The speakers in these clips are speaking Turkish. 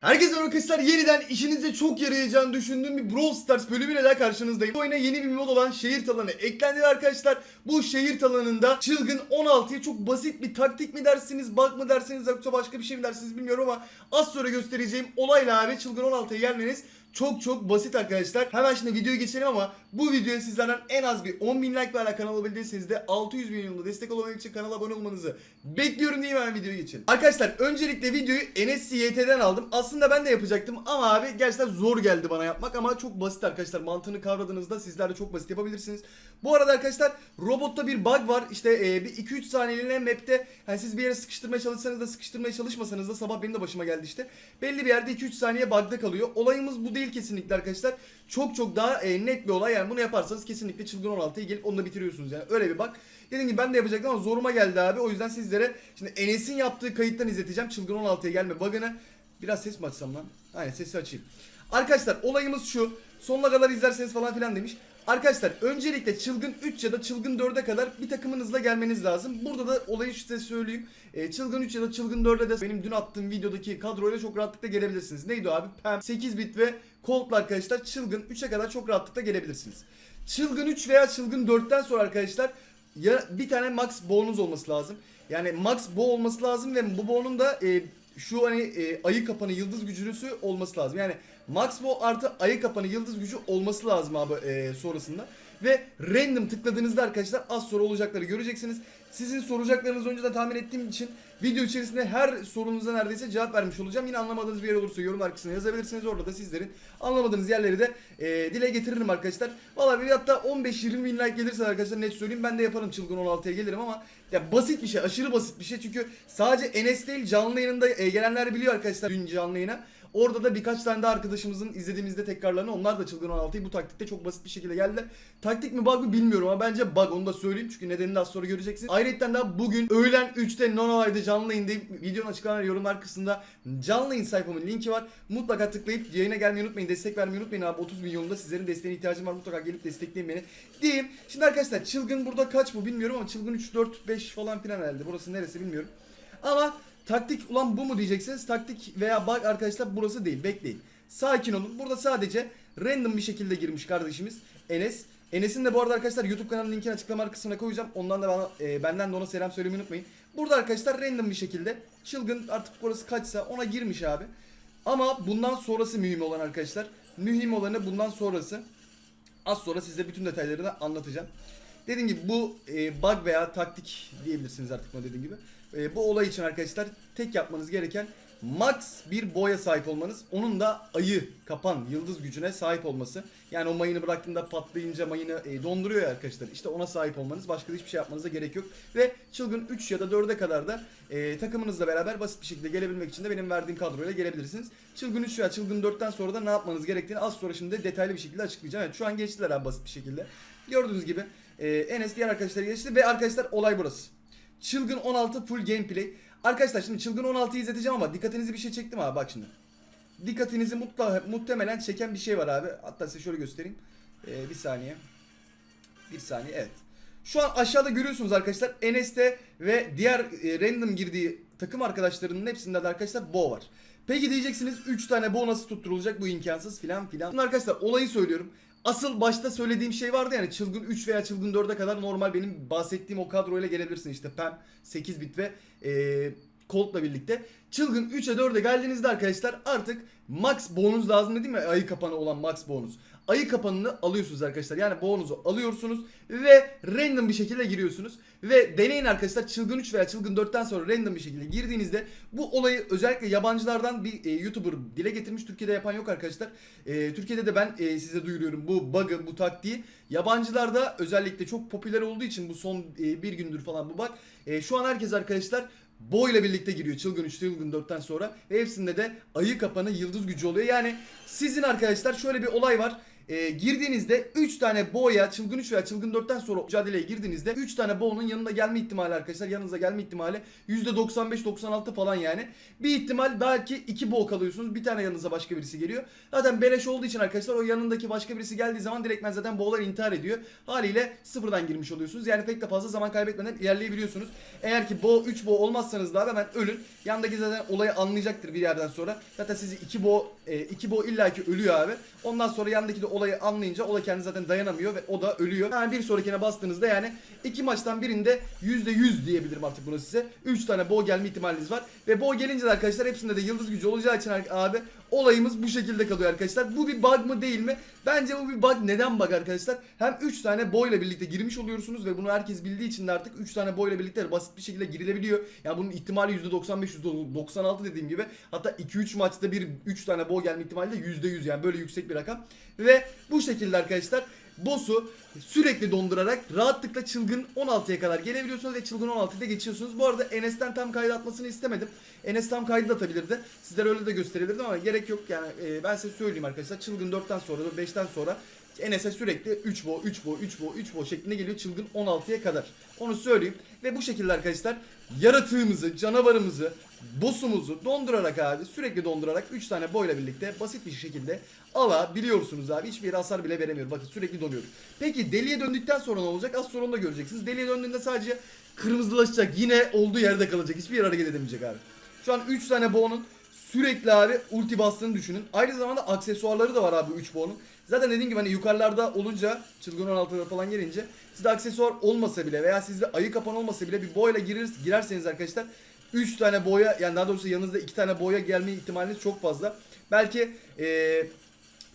Herkese merhaba arkadaşlar yeniden işinize çok yarayacağını düşündüğüm bir Brawl Stars bölümüyle daha karşınızdayım. Bu oyuna yeni bir mod olan şehir talanı eklendi arkadaşlar. Bu şehir talanında çılgın 16'ya çok basit bir taktik mi dersiniz, bug mı dersiniz yoksa başka bir şey mi dersiniz bilmiyorum ama az sonra göstereceğim olayla abi çılgın 16'ya gelmeniz çok çok basit arkadaşlar. Hemen şimdi videoya geçelim ama bu videoya sizlerden en az bir 10 bin like ve hala kanala değilseniz de 600 bin yılında destek olabilmek için kanala abone olmanızı bekliyorum diye hemen videoya geçelim. Arkadaşlar öncelikle videoyu NSCYT'den aldım. Aslında ben de yapacaktım ama abi gerçekten zor geldi bana yapmak ama çok basit arkadaşlar. Mantığını kavradığınızda sizler de çok basit yapabilirsiniz. Bu arada arkadaşlar robotta bir bug var. İşte e, bir 2-3 saniyeliğine map'te hani siz bir yere sıkıştırmaya çalışsanız da sıkıştırmaya çalışmasanız da sabah benim de başıma geldi işte. Belli bir yerde 2-3 saniye bug'da kalıyor. Olayımız bu değil kesinlikle arkadaşlar. Çok çok daha e, net bir olay. Yani bunu yaparsanız kesinlikle çılgın 16'yı gelip onu da bitiriyorsunuz yani. Öyle bir bug. Dediğim gibi ben de yapacaktım ama zoruma geldi abi. O yüzden sizlere şimdi Enes'in yaptığı kayıttan izleteceğim. Çılgın 16'ya gelme bug'ını. Biraz ses mi açsam lan? Aynen sesi açayım. Arkadaşlar olayımız şu. Sonuna kadar izlerseniz falan filan demiş. Arkadaşlar öncelikle çılgın 3 ya da çılgın 4'e kadar bir takımınızla gelmeniz lazım. Burada da olayı size söyleyeyim. E, çılgın 3 ya da çılgın 4'e de benim dün attığım videodaki kadroyla çok rahatlıkla gelebilirsiniz. Neydi o abi? Pam, 8 bit ve Colt'la arkadaşlar çılgın 3'e kadar çok rahatlıkla gelebilirsiniz. Çılgın 3 veya çılgın 4'ten sonra arkadaşlar ya bir tane max boğunuz olması lazım. Yani max bo olması lazım ve bu boğunun da e, şu hani e, ayı kapanı yıldız gücünüsü olması lazım. Yani max bo artı ayı kapanı yıldız gücü olması lazım abi e, sonrasında. Ve random tıkladığınızda arkadaşlar az sonra olacakları göreceksiniz. Sizin soracaklarınızı önceden tahmin ettiğim için video içerisinde her sorunuza neredeyse cevap vermiş olacağım. Yine anlamadığınız bir yer olursa yorumlar kısmına yazabilirsiniz. Orada da sizlerin anlamadığınız yerleri de e, dile getiririm arkadaşlar. Valla bir hatta 15-20 bin like gelirse arkadaşlar net söyleyeyim ben de yaparım çılgın 16'ya gelirim ama ya basit bir şey aşırı basit bir şey çünkü sadece Enes değil canlı yayında e, gelenler biliyor arkadaşlar dün canlı yayına. Orada da birkaç tane de arkadaşımızın izlediğimizde tekrarlarını onlar da çılgın 16'yı bu taktikte çok basit bir şekilde geldiler. Taktik mi bug mı bilmiyorum ama bence bug onu da söyleyeyim çünkü nedenini az sonra göreceksiniz. Ayrıca daha bugün öğlen 3'te Nonolay'da canlı yayındayım. Videonun açıklamalar yorumlar kısmında canlı yayın sayfamın linki var. Mutlaka tıklayıp yayına gelmeyi unutmayın. Destek vermeyi unutmayın abi. 30 bin yolunda sizlerin desteğine ihtiyacım var. Mutlaka gelip destekleyin beni. Diyeyim. Şimdi arkadaşlar çılgın burada kaç bu bilmiyorum ama çılgın 3, 4, 5 falan filan herhalde. Burası neresi bilmiyorum. Ama taktik ulan bu mu diyeceksiniz. Taktik veya bug arkadaşlar burası değil. Bekleyin. Sakin olun. Burada sadece random bir şekilde girmiş kardeşimiz Enes. Enes'in de bu arada arkadaşlar YouTube kanalının linkini açıklama kısmına koyacağım. Ondan da bana e, benden de ona selam söylemeyi unutmayın. Burada arkadaşlar random bir şekilde çılgın artık burası kaçsa ona girmiş abi. Ama bundan sonrası mühim olan arkadaşlar. Mühim olanı bundan sonrası. Az sonra size bütün detaylarını anlatacağım. Dediğim gibi bu e, bug veya taktik diyebilirsiniz artık buna dediğim gibi. E, bu olay için arkadaşlar tek yapmanız gereken max bir boya sahip olmanız. Onun da ayı kapan yıldız gücüne sahip olması. Yani o mayını bıraktığında patlayınca mayını e, donduruyor ya arkadaşlar. İşte ona sahip olmanız. Başka hiçbir şey yapmanıza gerek yok. Ve çılgın 3 ya da 4'e kadar da e, takımınızla beraber basit bir şekilde gelebilmek için de benim verdiğim kadroyla gelebilirsiniz. Çılgın 3 veya çılgın 4'ten sonra da ne yapmanız gerektiğini az sonra şimdi detaylı bir şekilde açıklayacağım. Evet şu an geçtiler abi basit bir şekilde. Gördüğünüz gibi e, Enes diğer arkadaşlar geçti ve arkadaşlar olay burası. Çılgın 16 full gameplay. Arkadaşlar şimdi Çılgın 16'yı izleteceğim ama dikkatinizi bir şey çektim abi bak şimdi. Dikkatinizi mutla, muhtemelen çeken bir şey var abi. Hatta size şöyle göstereyim. Ee, bir saniye. Bir saniye evet. Şu an aşağıda görüyorsunuz arkadaşlar Enes'te ve diğer e, random girdiği takım arkadaşlarının hepsinde de arkadaşlar Bo var. Peki diyeceksiniz 3 tane Bo nasıl tutturulacak bu imkansız filan filan. Şimdi arkadaşlar olayı söylüyorum. Asıl başta söylediğim şey vardı yani çılgın 3 veya çılgın 4'e kadar normal benim bahsettiğim o kadroyla gelebilirsin işte Pem 8 bit ve e, Colt'la birlikte. Çılgın 3'e 4'e geldiğinizde arkadaşlar artık max bonus lazım dedim ya ayı kapanı olan max bonus. Ayı kapanını alıyorsunuz arkadaşlar. Yani bonusu alıyorsunuz ve random bir şekilde giriyorsunuz. Ve deneyin arkadaşlar çılgın 3 veya çılgın 4'ten sonra random bir şekilde girdiğinizde bu olayı özellikle yabancılardan bir e, YouTuber dile getirmiş. Türkiye'de yapan yok arkadaşlar. E, Türkiye'de de ben e, size duyuruyorum bu bug'ı, bu taktiği. Yabancılarda özellikle çok popüler olduğu için bu son e, bir gündür falan bu bug. E, şu an herkes arkadaşlar Bo ile birlikte giriyor çılgın 3 çılgın 4'ten sonra ve hepsinde de ayı kapanı yıldız gücü oluyor. Yani sizin arkadaşlar şöyle bir olay var. E, girdiğinizde 3 tane boğaya çılgın 3 veya çılgın 4'ten sonra mücadeleye girdiğinizde 3 tane boğanın yanında gelme ihtimali arkadaşlar yanınıza gelme ihtimali %95-96 falan yani. Bir ihtimal belki 2 boğ kalıyorsunuz bir tane yanınıza başka birisi geliyor. Zaten beleş olduğu için arkadaşlar o yanındaki başka birisi geldiği zaman direktmen zaten boğalar intihar ediyor. Haliyle sıfırdan girmiş oluyorsunuz. Yani pek de fazla zaman kaybetmeden ilerleyebiliyorsunuz. Eğer ki boğ 3 boğ olmazsanız da hemen ölün. Yandaki zaten olayı anlayacaktır bir yerden sonra. Zaten sizi 2 boğ 2 boğ illaki ölüyor abi. Ondan sonra yandaki de olayı anlayınca o da kendi zaten dayanamıyor ve o da ölüyor. Yani bir sonrakine bastığınızda yani iki maçtan birinde %100 diyebilirim artık bunu size. 3 tane boğ gelme ihtimaliniz var. Ve boğ gelince de arkadaşlar hepsinde de yıldız gücü olacağı için abi olayımız bu şekilde kalıyor arkadaşlar. Bu bir bug mı değil mi? Bence bu bir bug. Neden bug arkadaşlar? Hem 3 tane boy ile birlikte girmiş oluyorsunuz ve bunu herkes bildiği için de artık 3 tane boy ile birlikte basit bir şekilde girilebiliyor. Yani bunun ihtimali %95, %96 dediğim gibi. Hatta 2-3 maçta bir 3 tane boy gelme ihtimali de %100 yani böyle yüksek bir rakam. Ve bu şekilde arkadaşlar boss'u sürekli dondurarak rahatlıkla çılgın 16'ya kadar gelebiliyorsunuz ve çılgın 16'da geçiyorsunuz. Bu arada Enes'ten tam kaydı atmasını istemedim. Enes tam kaydı da atabilirdi. Sizlere öyle de gösterebilirdim ama gerek yok. Yani e, ben size söyleyeyim arkadaşlar. Çılgın 4'ten sonra da 5'ten sonra Enes'e sürekli 3 bo, 3 bo, 3 bo, 3 bo şeklinde geliyor çılgın 16'ya kadar. Onu söyleyeyim. Ve bu şekilde arkadaşlar yaratığımızı, canavarımızı, boss'umuzu dondurarak abi sürekli dondurarak 3 tane boyla birlikte basit bir şekilde alabiliyorsunuz abi. Hiçbir hasar bile veremiyor. Bakın sürekli donuyor. Peki deliye döndükten sonra ne olacak? Az sonra onu da göreceksiniz. Deliye döndüğünde sadece kırmızılaşacak. Yine olduğu yerde kalacak. Hiçbir yere hareket edemeyecek abi. Şu an 3 tane boğanın sürekli abi ulti bastığını düşünün. Aynı zamanda aksesuarları da var abi 3 boğanın. Zaten dediğim gibi hani yukarılarda olunca çılgın 16'da falan gelince sizde aksesuar olmasa bile veya sizde ayı kapan olmasa bile bir boyla girer, girerseniz arkadaşlar 3 tane boya yani daha doğrusu yanınızda 2 tane boya gelme ihtimaliniz çok fazla. Belki eee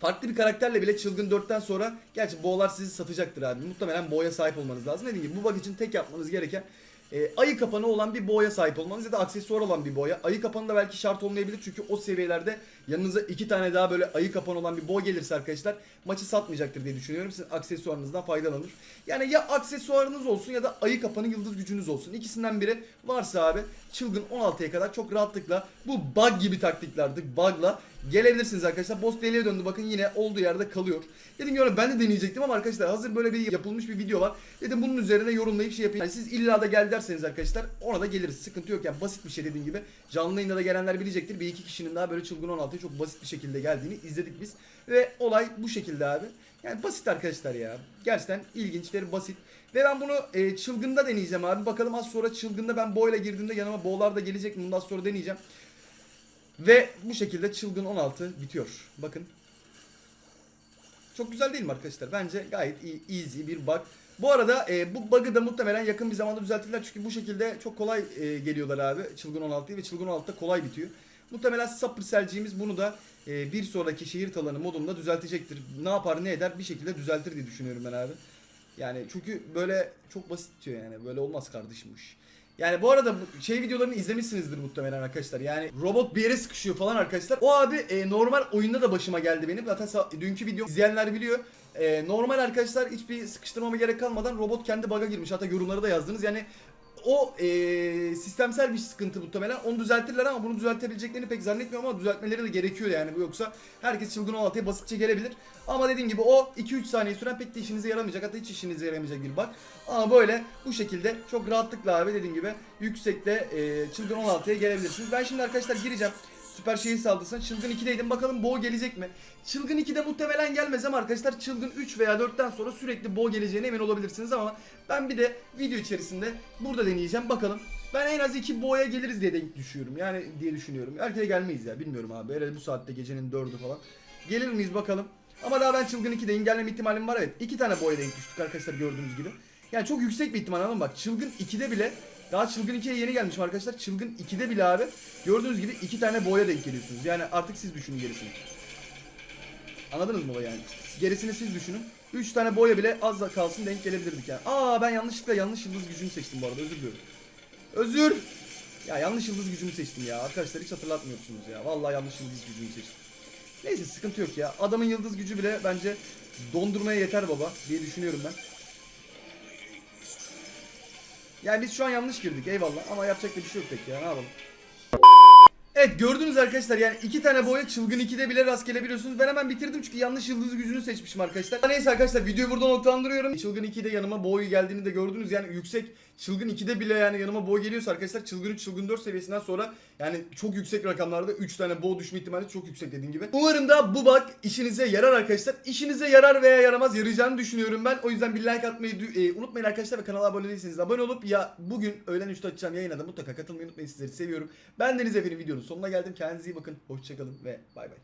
farklı bir karakterle bile çılgın 4'ten sonra gerçi boğalar sizi satacaktır abi. Muhtemelen boğaya sahip olmanız lazım. Dediğim gibi bu bug için tek yapmanız gereken e, ayı kapanı olan bir boğaya sahip olmanız ya da aksesuar olan bir boya. Ayı kapanı da belki şart olmayabilir çünkü o seviyelerde yanınıza iki tane daha böyle ayı kapanı olan bir boğa gelirse arkadaşlar maçı satmayacaktır diye düşünüyorum. Sizin aksesuarınızdan faydalanır. Yani ya aksesuarınız olsun ya da ayı kapanı yıldız gücünüz olsun. İkisinden biri varsa abi çılgın 16'ya kadar çok rahatlıkla bu bug gibi taktiklerdi. Bug'la gelebilirsiniz arkadaşlar. Boss deliye döndü bakın yine olduğu yerde kalıyor. Dedim ki ben de deneyecektim ama arkadaşlar hazır böyle bir yapılmış bir video var. Dedim bunun üzerine yorumlayıp şey yapayım. Yani siz illa da gel derseniz arkadaşlar ona da geliriz. Sıkıntı yok yani basit bir şey dediğim gibi. Canlı yayında da gelenler bilecektir. Bir iki kişinin daha böyle çılgın 16'ya çok basit bir şekilde geldiğini izledik biz. Ve olay bu şekilde abi. Yani basit arkadaşlar ya. Gerçekten ilginç ve basit. Ve ben bunu e, çılgında deneyeceğim abi. Bakalım az sonra çılgında ben boyla girdiğimde yanıma boğlar da gelecek mi? Bundan sonra deneyeceğim. Ve bu şekilde çılgın 16 bitiyor. Bakın. Çok güzel değil mi arkadaşlar? Bence gayet iyi, easy bir bug. Bu arada e, bu bug'ı da muhtemelen yakın bir zamanda düzeltirler. Çünkü bu şekilde çok kolay e, geliyorlar abi. Çılgın 16'yı ve çılgın 16'da kolay bitiyor. Muhtemelen Supercell'ciğimiz bunu da e, bir sonraki şehir talanı modunda düzeltecektir. Ne yapar ne eder bir şekilde düzeltir diye düşünüyorum ben abi. Yani çünkü böyle çok basit bitiyor yani. Böyle olmaz kardeşim bu iş. Yani bu arada şey videolarını izlemişsinizdir muhtemelen arkadaşlar. Yani robot bir yere sıkışıyor falan arkadaşlar. O abi e, normal oyunda da başıma geldi benim. Zaten dünkü video izleyenler biliyor. E, normal arkadaşlar hiçbir sıkıştırmama gerek kalmadan robot kendi bug'a girmiş. Hatta yorumları da yazdınız. Yani o e, sistemsel bir sıkıntı muhtemelen. Onu düzeltirler ama bunu düzeltebileceklerini pek zannetmiyorum ama düzeltmeleri de gerekiyor yani yoksa herkes çılgın 16'ya basitçe gelebilir. Ama dediğim gibi o 2-3 saniye süren pek de işinize yaramayacak hatta hiç işinize yaramayacak bir bug. Ama böyle bu şekilde çok rahatlıkla abi dediğim gibi yüksekte e, çılgın 16'ya gelebilirsiniz. Ben şimdi arkadaşlar gireceğim. Süper şehir saldırısına Çılgın 2'deydim. Bakalım Bo gelecek mi? Çılgın 2'de muhtemelen gelmez ama arkadaşlar Çılgın 3 veya 4'ten sonra sürekli Bo geleceğine emin olabilirsiniz ama ben bir de video içerisinde burada deneyeceğim. Bakalım. Ben en az 2 Bo'ya geliriz diye denk düşüyorum. Yani diye düşünüyorum. Erkeğe gelmeyiz ya. Bilmiyorum abi. Herhalde bu saatte gecenin 4'ü falan. Gelir miyiz bakalım. Ama daha ben Çılgın 2'deyim. Gelmem ihtimalim var evet. 2 tane Bo'ya denk düştük arkadaşlar gördüğünüz gibi. Yani çok yüksek bir ihtimal ama bak Çılgın 2'de bile daha Çılgın 2'ye yeni gelmişim arkadaşlar. Çılgın 2'de bile abi gördüğünüz gibi iki tane boya denk geliyorsunuz. Yani artık siz düşünün gerisini. Anladınız mı yani? Gerisini siz düşünün. 3 tane boya bile az kalsın denk gelebilirdik yani. Aa ben yanlışlıkla yanlış yıldız gücünü seçtim bu arada özür diliyorum. Özür. Ya yanlış yıldız gücünü seçtim ya. Arkadaşlar hiç hatırlatmıyorsunuz ya. Vallahi yanlış yıldız gücünü seçtim. Neyse sıkıntı yok ya. Adamın yıldız gücü bile bence dondurmaya yeter baba diye düşünüyorum ben. Yani biz şu an yanlış girdik eyvallah ama yapacak da bir şey yok pek ya ne yapalım. Evet gördünüz arkadaşlar yani iki tane boya çılgın 2'de bile rast gelebiliyorsunuz. Ben hemen bitirdim çünkü yanlış yıldız gücünü seçmişim arkadaşlar. Neyse arkadaşlar videoyu burada noktalandırıyorum. Çılgın 2'de yanıma boy geldiğini de gördünüz yani yüksek çılgın 2'de bile yani yanıma boy geliyorsa arkadaşlar çılgın 3 çılgın 4 seviyesinden sonra yani çok yüksek rakamlarda 3 tane bow düşme ihtimali çok yüksek dediğim gibi. Umarım da bu bug işinize yarar arkadaşlar. İşinize yarar veya yaramaz yarayacağını düşünüyorum ben. O yüzden bir like atmayı e, unutmayın arkadaşlar ve kanala abone değilseniz abone olup ya bugün öğlen 3'te açacağım yayına da mutlaka katılmayı unutmayın sizleri seviyorum. Ben Deniz efendim videonun sonuna geldim. Kendinize iyi bakın. Hoşçakalın ve bay bay.